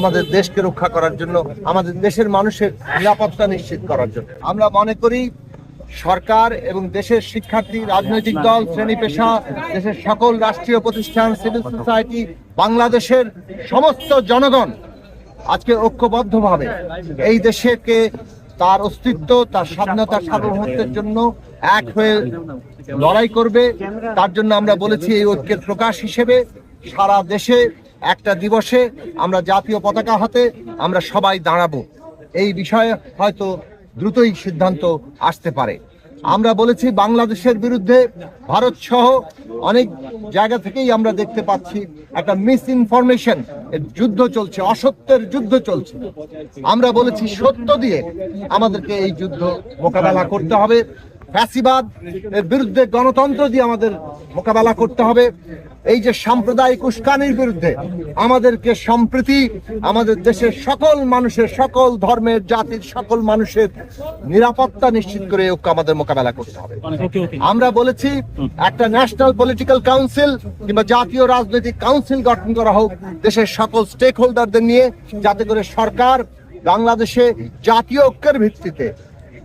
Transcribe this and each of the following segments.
আমাদের দেশকে রক্ষা করার জন্য, আমাদের দেশের মানুষের নিরাপত্তা নিশ্চিত করার জন্য। আমরা মনে করি সরকার এবং দেশের শিক্ষার্থী, রাজনৈতিক দল, শ্রেণি পেশা, দেশের সকল রাষ্ট্রীয় প্রতিষ্ঠান, সিভিল সোসাইটি, বাংলাদেশের সমস্ত জনগণ আজকে ঐক্যবদ্ধভাবে এই দেশকে তার অস্তিত্ব, তার স্বাধীনতা সার্বভৌমত্বের জন্য এক হয়ে লড়াই করবে। তার জন্য আমরা বলেছি এই ঐক্যের প্রকাশ হিসেবে সারা দেশে একটা দিবসে আমরা জাতীয় পতাকা হাতে আমরা সবাই দাঁড়াবো। এই বিষয়ে হয়তো দ্রুতই সিদ্ধান্ত আসতে পারে। আমরা বলেছি বাংলাদেশের বিরুদ্ধে ভারত সহ অনেক জায়গা থেকেই আমরা দেখতে পাচ্ছি একটা মিস ইনফরমেশন যুদ্ধ চলছে, অসত্যের যুদ্ধ চলছে। আমরা বলেছি সত্য দিয়ে আমাদেরকে এই যুদ্ধ মোকাবেলা করতে হবে। ফ্যাসিবাদ এর বিরুদ্ধে গণতন্ত্র দিয়ে আমাদের মোকাবেলা করতে হবে। এই যে সাম্প্রদায়িক উস্কানির বিরুদ্ধে আমাদেরকে সম্প্রীতি, আমাদের দেশের সকল মানুষের, সকল ধর্মের, জাতির, সকল মানুষের নিরাপত্তা নিশ্চিত করে ঐক্য আমাদের মোকাবেলা করতে হবে। আমরা বলেছি, একটা ন্যাশনাল পলিটিক্যাল কাউন্সিল কিংবা জাতীয় রাজনৈতিক কাউন্সিল গঠন করা হোক দেশের সকল স্টেক হোল্ডারদের নিয়ে, যাতে করে সরকার বাংলাদেশে জাতীয় ঐক্যের ভিত্তিতে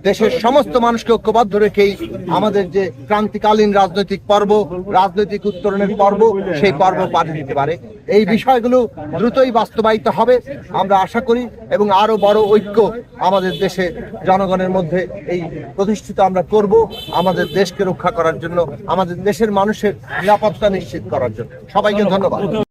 দেশের সমস্ত মানুষকে ঐক্যবদ্ধ রেখেই আমাদের যে ক্রান্তিকালীন রাজনৈতিক পর্ব, রাজনৈতিক উত্তরণের পর্ব, সেই পর্ব পাড়ি দিতে পারে। এই বিষয়গুলো দ্রুতই বাস্তবায়িত হবে, আমরা আশা করি, এবং আরও বড় ঐক্য আমাদের দেশে, জনগণের মধ্যে এই প্রতিষ্ঠিত আমরা করব, আমাদের দেশকে রক্ষা করার জন্য, আমাদের দেশের মানুষের নিরাপত্তা নিশ্চিত করার জন্য। সবাইকে ধন্যবাদ।